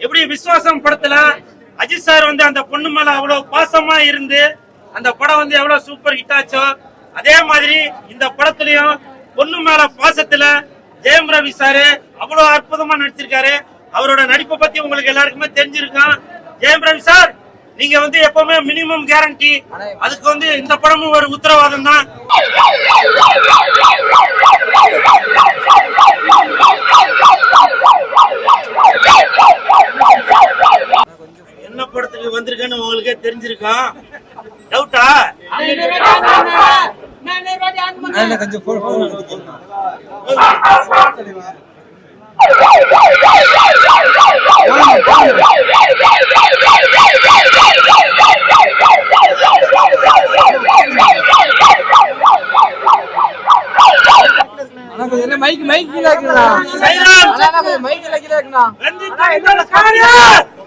எப்படி விசுவாசம் படத்துல? அஜித் சார் வந்து அந்த பொண்ணு மேல அவ்வளவு பாசமா இருந்து அந்த படம் வந்து எவ்வளவு சூப்பர் ஹிட் ஆச்சோ அதே மாதிரி இந்த படத்துலயும் பொண்ணு மேல பாசத்துல ஜெயம் ரவி சாரு அவ்வளவு அற்புதமா நடிச்சிருக்காரு. அவரோட நடிப்பை பத்தி உங்களுக்கு எல்லாருக்குமே தெரிஞ்சிருக்கும் ஜெயம் ரவி சார் நீங்க வந்து எப்பவுமே மினிமம் கேரண்டி அதுக்கு வந்து இந்த படமும் ஒரு உத்தரவாதம் தான். வந்திருக்கேன்னு உங்களுக்கே தெரிஞ்சிருக்கும் டவுட்டா கொஞ்சம் மைக் மைக் கொஞ்சம் மைக்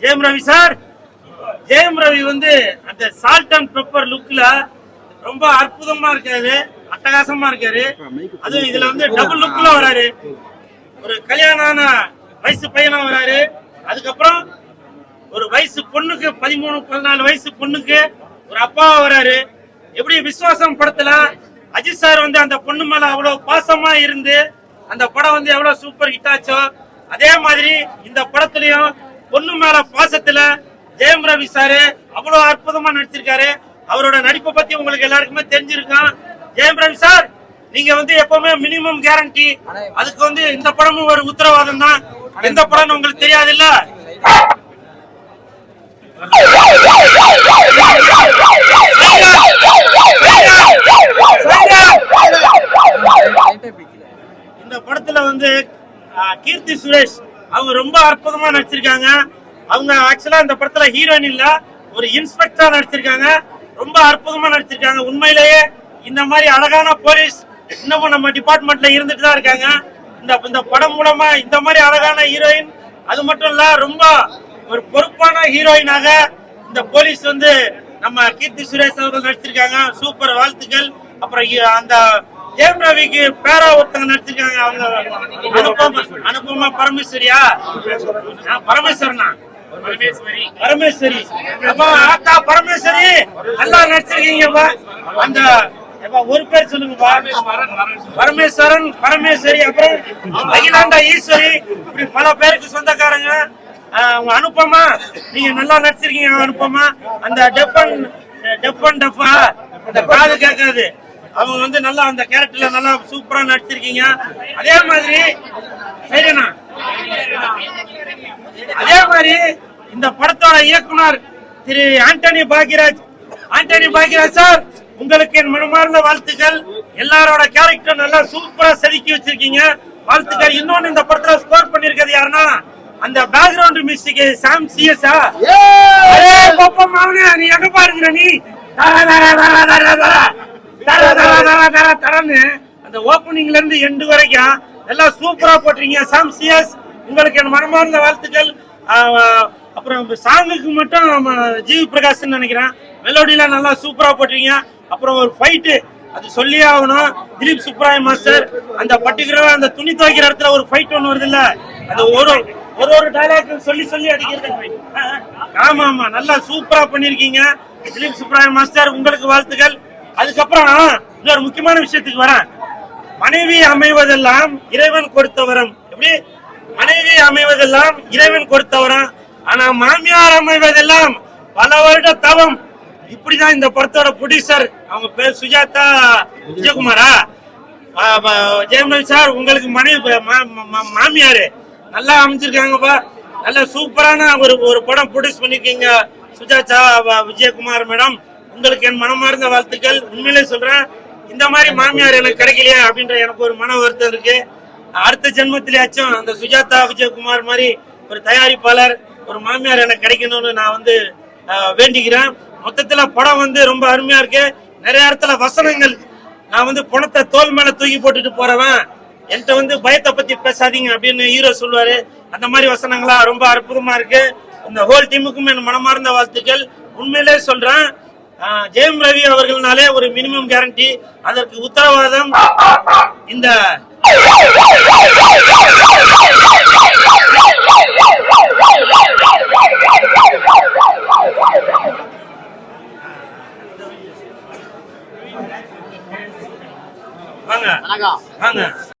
ஜெயம் ரவி சார். ஜெயம் ரவி வந்து அந்த சால்ட் அண்ட் பெப்பர் லுக்ல ரொம்ப அற்புதமா இருக்காரு அட்டகாசமா இருக்காரு. அதுவும் இதுல வந்து டபுள் லுக்ல வராரு. ஒரு கல்யாணம் வயசு பையனா வராரு. அதுக்கப்புறம் ஒரு வயசு பொண்ணுக்கு பதிமூணு பதினாலு வயசு பொண்ணுக்கு ஒரு அப்பாவா வராரு. எப்படி விசுவாசம் படத்துல? அஜித் சார் வந்து அந்த பொண்ணு மேல அவ்வளவு பாசமா இருந்து அந்த படம் வந்து எவ்வளவு சூப்பர் ஹிட் ஆச்சோ? அதே மாதிரி இந்த படத்துலயும் பொண்ணு மேல பாசத்துல ஜெயம் ரவி சாரு அவ்வளவு அற்புதமா நடிச்சிருக்காரு. அவரோட நடிப்பை பத்தி உங்களுக்கு எல்லாருக்குமே தெரிஞ்சிருக்கும் ஜெயம் ரவி சார் நீங்க வந்து எப்பவுமே மினிமம் கேரண்டி அதுக்கு வந்து இந்த படமும் ஒரு உத்தரவாதம் தான். எந்த படம்னு உங்களுக்கு தெரியாது இல்ல இந்த படத்துல வந்து கீர்த்தி சுரேஷ் அவங்க ரொம்ப அற்புதமா நடிச்சிருக்காங்க. அவங்க ஆக்சுவலா இந்த படத்துல ஹீரோயின் இல்ல ஒரு இன்ஸ்பெக்டரா நடிச்சிருக்காங்க. ரொம்ப அற்புதமா நடிச்சிருக்காங்க. உண்மையிலேயே இந்த மாதிரி அழகான போலீஸ் இன்னமும் நம்ம டிபார்ட்மெண்ட்ல இருந்துட்டு தான் இருக்காங்க. இந்த இந்த படம் மூலமா இந்த மாதிரி அழகான ஹீரோயின் அது மட்டும் இல்ல ரொம்ப ஒரு பொறுப்பான ஹீரோயினாக இந்த போலீஸ் வந்து நம்ம கீர்த்தி சுரேஷ் அவர்கள் நடிச்சிருக்காங்க. சூப்பர் வாழ்த்துக்கள். அப்புறம் அந்த ஜெயம் ரவிக்கு பேரா ஒருத்தங்க நடிச்சிருக்காங்க அவங்க. அனுபமா அனுபமா பரமேஸ்வரியா? நான் பரமேஸ்வரனா? பரமேஸ்வரி. அப்பா ஆத்தா பரமேஸ்வரி நல்லா நடிச்சிருக்கீங்கப்பா. அந்த ஒரு பேர் சொல்லுங்கப்பா. பரமேஸ்வரன் பரமேஸ்வரி அப்புறம் அகிலாண்டா ஈஸ்வரி இப்படி பல பேருக்கு சொந்தக்காரங்க. அவங்க அனுப்பமா நீங்க நல்லா நடிச்சிருக்கீங்க அனுப்பமா அந்த டெப்பன் டெப்பன் டெப்பா அந்த காது கேட்காது. அவங்க வந்து நல்லா அந்த கேரக்டர்ல நல்லா சூப்பரா நடிச்சிருக்கீங்க. அதே மாதிரி சரிண்ணா. அதே மாதிரி இந்த படத்தோட இயக்குனர் Thiru Antony Bhagyaraj. Antony Bhagyaraj sir உங்களுக்கு என் மனமார்ந்த வாழ்த்துக்கள். எல்லாரோட கேரக்டர் நல்லா சூப்பரா செதுக்கி வச்சிருக்கீங்க. வாழ்த்துக்கள். இன்னொன்னு இந்த படத்துல ஸ்கோர் பண்ணிருக்கிறது யாருன்னா அந்த பேக்ரவுண்ட் மியூசிக் சாம் சிஎஸ்ஆ நீ எங்க பாருங்க நீ? தர, தர, தர, தர, தரன்னு அந்த ஓப்பனிங்ல இருந்து எண்டு வரைக்கும் எல்லாம் சூப்பரா போட்டிருக்கீங்க. சாம் சிஎஸ் உங்களுக்கு என் மனமார்ந்த வாழ்த்துக்கள். அப்புறம் சாங்குக்கு மட்டும் நம்ம ஜிவி பிரகாஷ் நினைக்கிறேன். மெலோடிலாம் நல்லா சூப்பரா போட்டிருக்கீங்க. அப்புறம் ஒரு ஃபைட்டு அது சொல்லியே ஆகணும். திலீப் சுப்ராய மாஸ்டர் அந்த பர்டிகுலரா அந்த துணி துவைக்கிற இடத்துல ஒரு ஃபைட் ஒன்று வருது இல்ல அந்த ஒரு ஒரு ஒரு டைலாக் சொல்லி சொல்லி அடிக்கிறது ஆமா ஆமா நல்லா சூப்பரா பண்ணிருக்கீங்க. திலீப் சுப்ராய மாஸ்டர் உங்களுக்கு வாழ்த்துக்கள். அதுக்கப்புறம் இன்னொரு முக்கியமான விஷயத்துக்கு வரேன். மனைவி அமைவதெல்லாம் இறைவன் கொடுத்த வரம். எப்படி? மனைவி அமைவதெல்லாம் இறைவன் கொடுத்த வரம். ஆனா மாமியார் அமைவதெல்லாம் பல வருட தவம். இப்படிதான் இந்த படத்தோட ப்ரொடியூசர் அவங்க பேர் சுஜாதா விஜயகுமாரா? ஆ, சார் உங்களுக்கு மனைவி மா- மா- மாமியாரு. நல்லா அமைஞ்சிருக்காங்கப்பா. நல்ல சூப்பரான ஒரு ஒரு படம் ப்ரொடியூஸ் பண்ணிருக்கீங்க. சுஜாதா விஜயகுமார் மேடம். உங்களுக்கு என் மனமார்ந்த வாழ்த்துக்கள். உண்மையிலே சொல்றேன் இந்த மாதிரி மாமியார் எனக்கு கிடைக்கலையே அப்படின்ற எனக்கு ஒரு மன வருத்தம் இருக்கு. அடுத்த ஜென்மத்திலேயாச்சும் அந்த சுஜாதா விஜயகுமார் மாதிரி ஒரு தயாரிப்பாளர் ஒரு மாமியார் எனக்கு கிடைக்கணும்னு நான் வந்து வேண்டிக்கிறேன். மொத்தத்துல படம் வந்து ரொம்ப அருமையா இருக்கு. நிறைய இடத்துல வசனங்கள். நான் வந்து பணத்தை தோல் மேல தூக்கி போட்டுட்டு போறவன். என்கிட்ட வந்து பயத்தை பத்தி பேசாதீங்க அப்படின்னு ஹீரோ சொல்லுவாரு. அந்த மாதிரி வசனங்களா ரொம்ப அற்புதமா இருக்கு. இந்த ஹோல் டீமுக்கும் என் மனமார்ந்த வாழ்த்துக்கள். உண்மையிலே சொல்றேன் ஜெயம் ரவி அவர்கள்னாலே ஒரு மினிமம் கேரண்டி அதற்கு உத்தரவாதம். இந்த வாங்க. வாங்க.